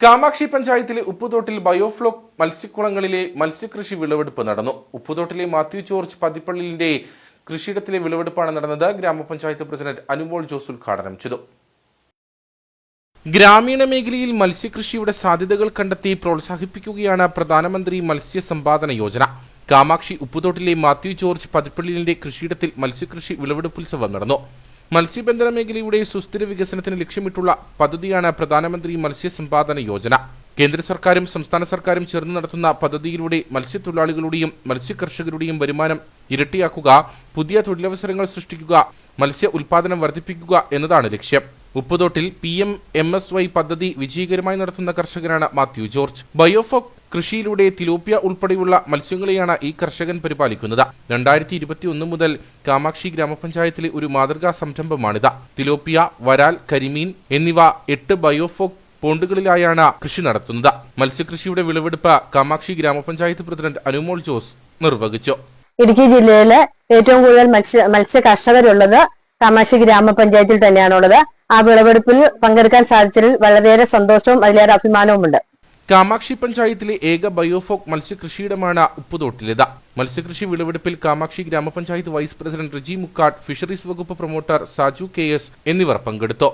കാമാക്ഷി പഞ്ചായത്തിലെ ഉപ്പുതോട്ടിൽ ബയോഫ്ലോക് മത്സ്യക്കുളങ്ങളിലെ മത്സ്യകൃഷി വിളവെടുപ്പ് നടന്നു. ഉപ്പുതോട്ടിലെ മാത്യു ജോർജ് പതിപ്പള്ളിലിന്റെ കൃഷിയിടത്തിലെ വിളവെടുപ്പാണ് നടന്നത്. ഗ്രാമപഞ്ചായത്ത് പ്രസിഡന്റ് അനുമോൾ ജോസ് ഉദ്ഘാടനം ചെയ്തു. ഗ്രാമീണ മേഖലയിൽ മത്സ്യകൃഷിയുടെ സാധ്യതകൾ കണ്ടെത്തി പ്രോത്സാഹിപ്പിക്കുകയാണ് പ്രധാനമന്ത്രി മത്സ്യ സമ്പാദന യോജന. കാമാക്ഷി ഉപ്പുതോട്ടിലെ മാത്യു ജോർജ് പതിപ്പള്ളിലിന്റെ കൃഷിയിടത്തിൽ മത്സ്യകൃഷി വിളവെടുപ്പുത്സവം നടന്നു. മത്സ്യബന്ധന മേഖലയുടെ സുസ്ഥിര വികസനത്തിന് ലക്ഷ്യമിട്ടുള്ള പദ്ധതിയാണ് പ്രധാനമന്ത്രി മത്സ്യസമ്പാദന യോജന. കേന്ദ്ര സർക്കാരും സംസ്ഥാന സർക്കാരും ചേർന്ന് നടത്തുന്ന പദ്ധതിയിലൂടെ മത്സ്യത്തൊഴിലാളികളുടെയും മത്സ്യകർഷകരുടെയും വരുമാനം ഇരട്ടിയാക്കുക പുതിയ തൊഴിലവസരങ്ങൾ സൃഷ്ടിക്കുക മത്സ്യ ഉൽപാദനം വർദ്ധിപ്പിക്കുക എന്നതാണ് ലക്ഷ്യം. ഉപ്പുതോട്ടിൽ P M M S Y പദ്ധതി വിജയകരമായി നടത്തുന്ന കർഷകനാണ് മാത്യു ജോർജ്. ബയോഫോക് കൃഷിയിലൂടെ തിലോപ്പ്യ ഉൾപ്പെടെയുള്ള മത്സ്യങ്ങളെയാണ് ഈ കർഷകൻ പരിപാലിക്കുന്നത്. രണ്ടായിരത്തി ഇരുപത്തിയൊന്ന് മുതൽ കാമാക്ഷി ഗ്രാമപഞ്ചായത്തിലെ ഒരു മാതൃകാ സംരംഭമാണിത്. തിലോപ്പ്യ വരാൽ കരിമീൻ എന്നിവ എട്ട് ബയോഫോക് പോണ്ടുകളിലായാണ് കൃഷി നടത്തുന്നത്. മത്സ്യകൃഷിയുടെ വിളവെടുപ്പ് കാമാക്ഷി ഗ്രാമപഞ്ചായത്ത് പ്രസിഡന്റ് അനുമോൾ ജോസ് നിർവഹിച്ചു. ഇടുക്കി ജില്ലയിലെ ഏറ്റവും കൂടുതൽ മത്സ്യ മത്സ്യ കർഷകരുള്ളത് കാമാക്ഷി ഗ്രാമപഞ്ചായത്തിൽ തന്നെയാണുള്ളത്. ആ വിളവെടുപ്പിൽ പങ്കെടുക്കാൻ സാധിച്ചതിൽ വളരെയേറെ സന്തോഷവും അതിലേറെ അഭിമാനവുമുണ്ട്. കാമാക്ഷി പഞ്ചായത്തിലെ ഏക ബയോഫോക് മത്സ്യകൃഷിയിടമാണ് ഉപ്പുതോട്ടിലേത്. മത്സ്യകൃഷി വിളവെടുപ്പിൽ Kamakshi Grama Panchayat vice president Riji Mukkatt fisheries വകുപ്പ് പ്രൊമോട്ടർ സാജു കെ എസ് എന്നിവർ പങ്കെടുത്തു.